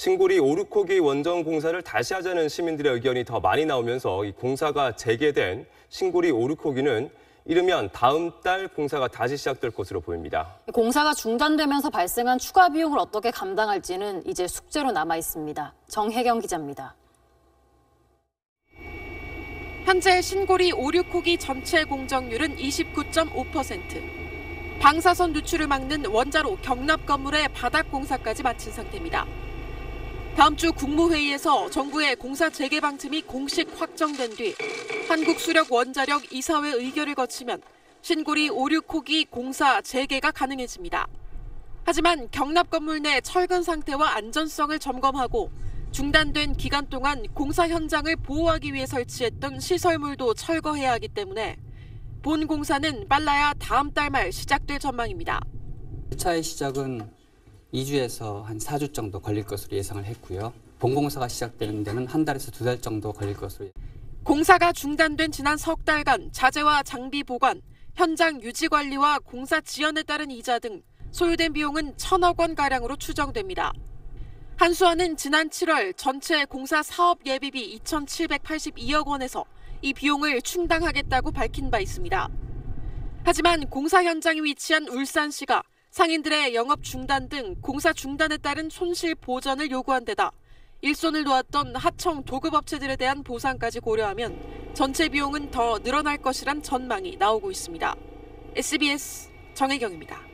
신고리 오르코기 원전 공사를 다시 하자는 시민들의 의견이 더 많이 나오면서 이 공사가 재개된 신고리 오르코기는 이르면 다음 달 공사가 다시 시작될 것으로 보입니다. 공사가 중단되면서 발생한 추가 비용을 어떻게 감당할지는 이제 숙제로 남아 있습니다. 정혜경 기자입니다. 현재 신고리 5, 6호기 전체 공정률은 29.5%. 방사선 누출을 막는 원자로 경납 건물의 바닥 공사까지 마친 상태입니다. 다음 주 국무회의에서 정부의 공사 재개 방침이 공식 확정된 뒤 한국수력 원자력 이사회 의결을 거치면 신고리 5, 6호기 공사 재개가 가능해집니다. 하지만 경납 건물 내 철근 상태와 안전성을 점검하고 중단된 기간 동안 공사 현장을 보호하기 위해 설치했던 시설물도 철거해야 하기 때문에 본 공사는 빨라야 다음 달 말 시작될 전망입니다. 1차의 시작은 2주에서 한 4주 정도 걸릴 것으로 예상을 했고요. 본공사가 시작되는 데는 한 달에서 두 달 정도 걸릴 것으로. 공사가 중단된 지난 석 달간 자재와 장비 보관, 현장 유지 관리와 공사 지연에 따른 이자 등 소요된 비용은 천억 원 가량으로 추정됩니다. 한수원은 지난 7월 전체 공사 사업 예비비 2,782억 원에서 이 비용을 충당하겠다고 밝힌 바 있습니다. 하지만 공사 현장에 위치한 울산시가 상인들의 영업 중단 등 공사 중단에 따른 손실 보전을 요구한 데다 일손을 놓았던 하청 도급업체들에 대한 보상까지 고려하면 전체 비용은 더 늘어날 것이란 전망이 나오고 있습니다. SBS 정혜경입니다.